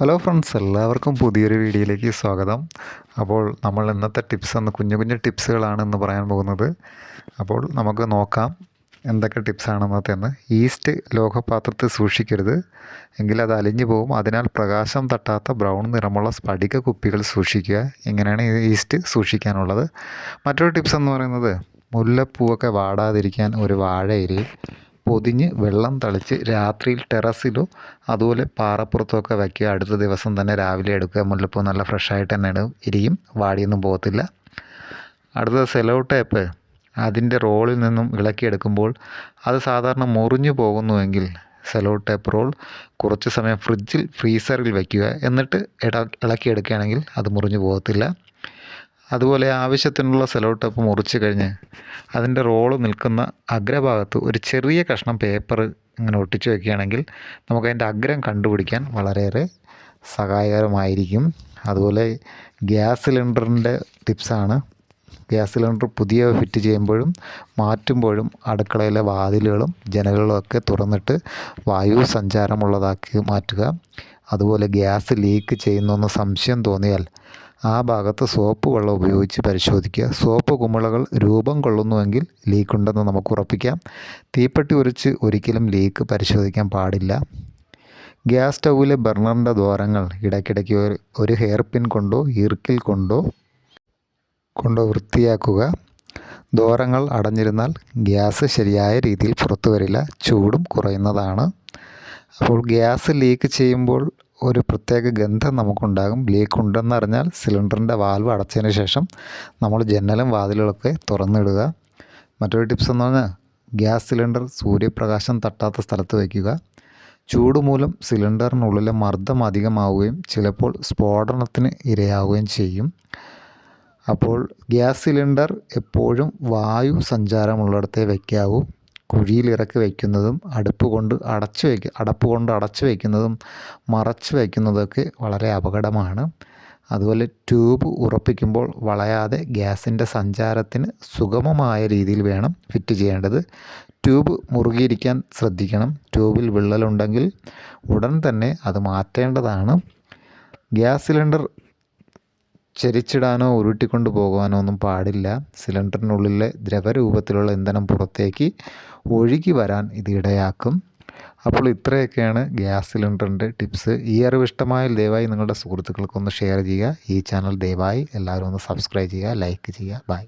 Hello friends എല്ലാവർക്കും പുതിയൊരു വീഡിയോയിലേക്ക് സ്വാഗതം. അപ്പോൾ നമ്മൾ ഇന്നത്തെ ടിപ്സ് എന്ന് കുഞ്ഞു കുഞ്ഞു ടിപ്സുകളാണ് എന്ന് പറയാൻ പോകുന്നത്. അപ്പോൾ നമുക്ക് നോക്കാം എന്തൊക്കെ ടിപ്സാണ് ഇന്നത്തെന്ന് ഈസ്റ്റ് ലോഹപാത്രത്തിൽ സൂക്ഷിക്കരുത്. എങ്കിൽ അത് അലിഞ്ഞു പോകും. അതിനാൽ പ്രകാശം തട്ടാത്ത ബ്രൗൺ നിറമുള്ള സ്പടിക കുപ്പികൾ സൂക്ഷിക്കുക. ഇങ്ങനെയാണ് ഈസ്റ്റ് സൂക്ഷിക്കാനുള്ളത്. മറ്റൊരു ടിപ്സ് എന്ന് പറയുന്നത് മുല്ലപ്പൂവൊക്കെ വാടാതിരിക്കാൻ ഒരു വാഴയിലയിൽ പൊതിഞ്ഞ് വെള്ളം തളിച്ച് രാത്രിയിൽ ടെറസിലോ അതുപോലെ പാറപ്പുറത്തൊക്കെ വയ്ക്കുക. അടുത്ത ദിവസം തന്നെ രാവിലെ എടുക്കുക. മുല്ലപ്പൂ നല്ല ഫ്രഷായിട്ട് തന്നെ ഇരിക്കും വാടിയൊന്നും പോകത്തില്ല. അടുത്ത സെലോ ടേപ്പ് അതിന്റെ റോളിൽ നിന്നും ഇളക്കിയെടുക്കുമ്പോൾ അത് സാധാരണ മുറിഞ്ഞു പോകുന്നുവെങ്കിൽ സെലോ ടേപ്പ് റോൾ കുറച്ച് സമയം ഫ്രിഡ്ജിൽ ഫ്രീസറിൽ വയ്ക്കുക. എന്നിട്ട് ഇട ഇളക്കിയെടുക്കുകയാണെങ്കിൽ അത് മുറിഞ്ഞു പോകത്തില്ല. അതുപോലെ ആവശ്യത്തിനുള്ള സെലോട്ടപ്പ് മുറിച്ച് കഴിഞ്ഞ് അതിന്റെ റോൾ നിൽക്കുന്ന അഗ്രഭാഗത്ത് ഒരു ചെറിയ കഷ്ണം പേപ്പർ ഇങ്ങനെ ഒട്ടിച്ച് വയ്ക്കുകയാണെങ്കിൽ നമുക്കതിന്റെ അഗ്രം കണ്ടുപിടിക്കാൻ വളരെയേറെ സഹായകരമായിരിക്കും. അതുപോലെ ഗ്യാസ് സിലിണ്ടറിന്റെ ടിപ്സാണ് ഗ്യാസ് സിലിണ്ടർ പുതിയ ഫിറ്റ് ചെയ്യുമ്പോഴും മാറ്റുമ്പോഴും അടുക്കളയിലെ വാതിലുകളും ജനലുകളും ഒക്കെ തുറന്നിട്ട് വായു സഞ്ചാരമുള്ളതാക്കി മാറ്റുക. അതുപോലെ ഗ്യാസ് ലീക്ക് ചെയ്യുന്നെന്ന് സംശയം തോന്നിയാൽ ആ ഭാഗത്ത് സോപ്പ് വെള്ളം ഉപയോഗിച്ച് പരിശോധിക്കുക. സോപ്പ് കുമിളകൾ രൂപം കൊള്ളുന്നുവെങ്കിൽ ലീക്ക് ഉണ്ടെന്ന് നമുക്ക് ഉറപ്പിക്കാം. തീപ്പെട്ടി ഉരച്ച് ഒരിക്കലും ലീക്ക് പരിശോധിക്കാൻ പാടില്ല. ഗ്യാസ് സ്റ്റൗവിലെ ബർണറിന്റെ ദ്വാരങ്ങൾ ഇടയ്ക്കിടയ്ക്ക് ഒരു ഒരു ഹെയർ പിൻ കൊണ്ടോ ഈർക്കിൽ കൊണ്ടോ കൊണ്ടോ വൃത്തിയാക്കുക. ദ്വാരങ്ങൾ അടഞ്ഞിരുന്നാൽ ഗ്യാസ് ശരിയായ രീതിയിൽ പുറത്തു വരില്ല. ചൂടും കുറയുന്നതാണ്. അപ്പോൾ ഗ്യാസ് ലീക്ക് ചെയ്യുമ്പോൾ ഒരു പ്രത്യേക ഗന്ധം നമുക്കുണ്ടാകും. ലീക്ക് ഉണ്ടെന്ന് അറിഞ്ഞാൽ സിലിണ്ടറിന്റെ വാൽവ് അടച്ചതിന് ശേഷം നമ്മൾ ജനലും വാതിലുകളൊക്കെ തുറന്നിടുക. മറ്റൊരു ടിപ്സ് എന്ന് പറഞ്ഞാൽ ഗ്യാസ് സിലിണ്ടർ സൂര്യപ്രകാശം തട്ടാത്ത സ്ഥലത്ത് വയ്ക്കുക. ചൂട് മൂലം സിലിണ്ടറിനുള്ളിലെ മർദ്ദം അധികമാവുകയും ചിലപ്പോൾ സ്ഫോടനത്തിന് ഇരയാവുകയും ചെയ്യും. അപ്പോൾ ഗ്യാസ് സിലിണ്ടർ എപ്പോഴും വായു സഞ്ചാരമുള്ളിടത്തേ വയ്ക്കാവൂ. കുഴിയിൽ ഇറക്കി വയ്ക്കുന്നതും അടുപ്പ് കൊണ്ട് അടച്ചു വയ്ക്കുക അടപ്പ് കൊണ്ട് അടച്ചു വയ്ക്കുന്നതും മറച്ചു വയ്ക്കുന്നതൊക്കെ വളരെ അപകടമാണ്. അതുപോലെ ട്യൂബ് ഉറപ്പിക്കുമ്പോൾ വളയാതെ ഗ്യാസിന്റെ സഞ്ചാരത്തിന് സുഗമമായ രീതിയിൽ വേണം ഫിറ്റ് ചെയ്യേണ്ടത്. ട്യൂബ് മുറുകിയിരിക്കാൻ ശ്രദ്ധിക്കണം. ട്യൂബിൽ വിള്ളലുണ്ടെങ്കിൽ ഉടൻ തന്നെ അത് മാറ്റേണ്ടതാണ്. ഗ്യാസ് സിലിണ്ടർ ചരിച്ചിടാനോ ഉരുട്ടിക്കൊണ്ട് പോകുവാനോ ഒന്നും പാടില്ല. സിലിണ്ടറിനുള്ളിലെ ദ്രവരൂപത്തിലുള്ള ഇന്ധനം പുറത്തേക്ക് ഒഴുകി വരാൻ ഇത് ഇടയാക്കും. അപ്പോൾ ഇത്രയൊക്കെയാണ് ഗ്യാസ് സിലിണ്ടറിന്റെ ടിപ്സ്. ഈ അറിവ് ഇഷ്ടമായാൽ ദയവായി നിങ്ങളുടെ സുഹൃത്തുക്കൾക്കൊന്ന് ഷെയർ ചെയ്യുക. ഈ ചാനൽ ദയവായി എല്ലാവരും ഒന്ന് സബ്സ്ക്രൈബ് ചെയ്യുക ലൈക്ക് ചെയ്യുക. ബൈ.